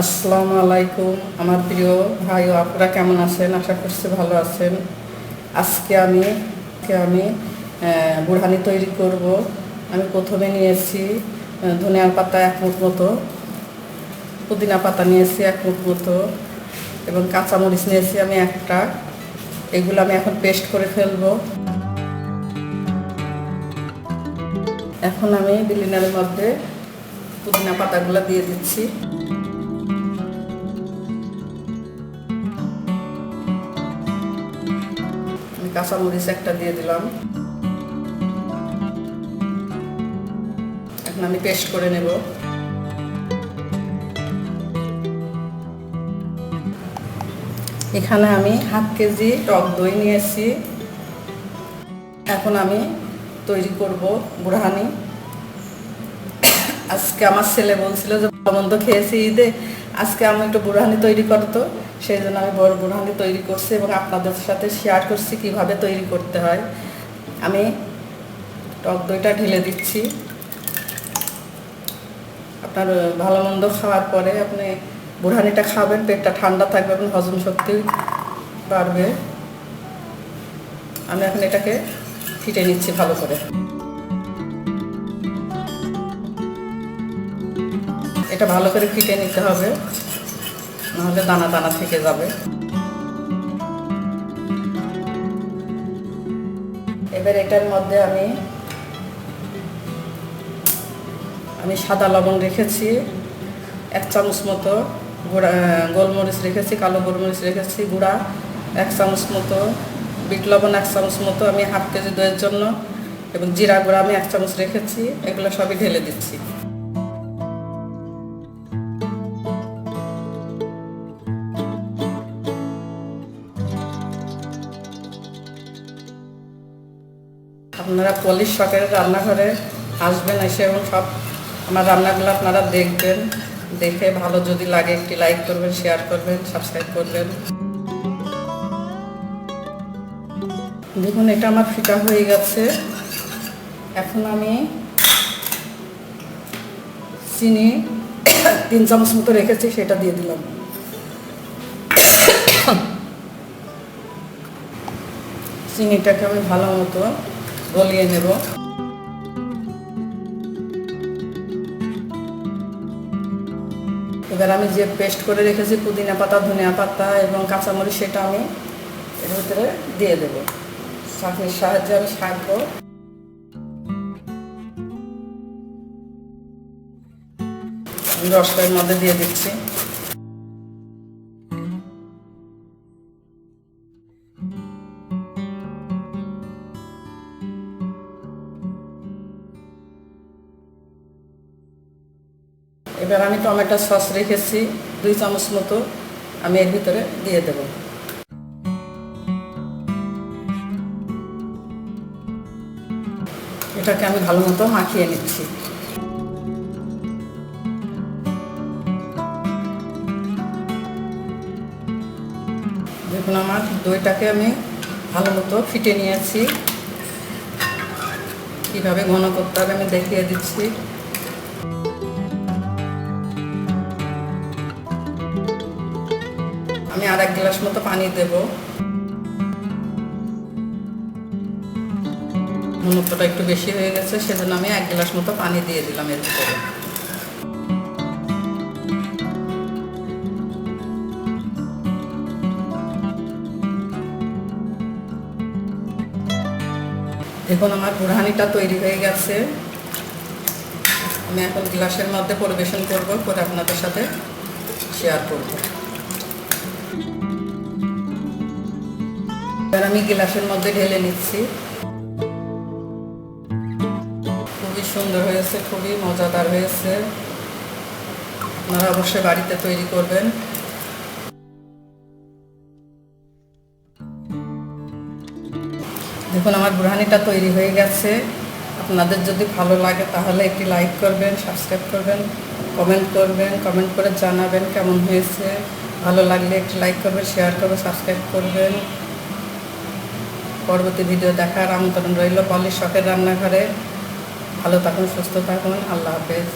আসসালামু আলাইকুম, আমার প্রিয় ভাই ও আপনারা কেমন আছেন? আশা করছি ভালো আছেন। আজকে আমি আমি বুড়হানি তৈরি করব। আমি প্রথমে নিয়েছি ধনিয়ার পাতা এক মুঠ মতো, পুদিনা পাতা নিয়েছি এক মুঠ মতো, এবং কাঁচামরিচ নিয়েছি আমি একটা। এগুলো আমি এখন পেস্ট করে ফেলব। এখন আমি বিলিনারের মধ্যে পুদিনা পাতাগুলো দিয়ে দিচ্ছি। কাঁচামরিচ একটা দিয়ে দিলাম। এখন আমি পেস্ট করে নেব। এখানে আমি হাফ কেজি টক দই নিয়েছি। এখন আমি তৈরি করব বুড়হানি। আজকে আমার ছেলে বলছিল যে মন্দ খেয়েছি ঈদে। আজকে আমি একটু বুড়হানি তৈরি করতো। সেই জন্য আমি বড় বুড়হানি তৈরি করছি এবং আপনাদের সাথে শেয়ার করছি কীভাবে তৈরি করতে হয়। আমি টক দইটা ঢেলে দিচ্ছি। আপনার ভালো মন্দ খাওয়ার পরে আপনি বুড়হানিটা খাবেন, পেটটা ঠান্ডা থাকবে এবং হজম শক্তি বাড়বে। আমি এখন এটাকে ফিটে নিচ্ছি ভালো করে। এটা ভালো করে ফিটে নিতে হবে। নাহলে দানা দানা থেকে যাবে। এবার এটার মধ্যে আমি আমি সাদা লবণ রেখেছি, এক চামচ মতো গুঁড়া, গোলমরিচ রেখেছি, কালো গোলমরিচ রেখেছি, গুঁড়া এক চামচ মতো, বিট লবণ এক চামচ মতো আমি হাফ কেজি দইয়ের জন্য, এবং জিরা গুঁড়া আমি এক চামচ রেখেছি, এগুলো সবই ঢেলে দিচ্ছি। আপনারা পলিশ শখের রান্নাঘরে আসবেন এসে এবং সব আমার রান্নাগুলো আপনারা দেখবেন। দেখে ভালো যদি লাগে একটি লাইক করবেন শেয়ার করবেন সাবস্ক্রাইব করবেন। দেখুন, এটা আমার ফিটা হয়ে গেছে। এখন আমি চিনি তিন চামচ মতো রেখেছি, সেটা দিয়ে দিলাম। চিনিটাকে আমি ভালো মতো গলিয়ে নেব। এবার আমি যে পেস্ট করে রেখেছি, পুদিনা পাতা, ধনিয়া পাতা এবং কাঁচামরিচ, সেটা আমি এর ভিতরে দিয়ে দেব। চাটনির সাহায্যে আমি আমি রসটার মধ্যে দিয়ে দিচ্ছি। এবার আমি টমেটো সস রেখেছি, দুই চামচ মতো। আমি এর ভিতরে দিয়ে দেব। এটাকে আমি ভালো মতো মাখিয়ে নিচ্ছি। দেখুন আমার দইটাকে আমি ভালো মতো ফিটে নিয়েছি। কীভাবে ঘন করতে হবে আমি দেখিয়ে দিচ্ছি। আমি আর এক গ্লাস মতো পানি দেব। ঘনত্বটা একটু বেশি হয়ে গেছে, সেজন্য আমি এক গ্লাস মতো পানি দিয়ে দিলাম এর ভিতরে। দেখুন, আমার বুড়হানিটা তৈরি হয়ে গেছে। আমি এখন গ্লাসের মধ্যে পরিবেশন করব করে আপনাদের সাথে শেয়ার করব। এবার আমি গ্লাসের মধ্যে ঢেলে নিচ্ছি। খুবই সুন্দর হয়েছে, খুবই মজাদার হয়েছে। আপনারা অবশ্যই বাড়িতে তৈরি করবেন। দেখুন, আমার বুড়হানিটা তৈরি হয়ে গেছে। আপনাদের যদি ভালো লাগে তাহলে একটি লাইক করবেন, সাবস্ক্রাইব করবেন, কমেন্ট করবেন, কমেন্ট করে জানাবেন কেমন হয়েছে। ভালো লাগলে একটি লাইক করবেন, শেয়ার করবেন, সাবস্ক্রাইব করবেন। পরবর্তী ভিডিও দেখার আমন্ত্রণ রইল পলির শখের রান্নাঘরে। ভালো থাকুন সুস্থ থাকুন আল্লাহ হাফেজ।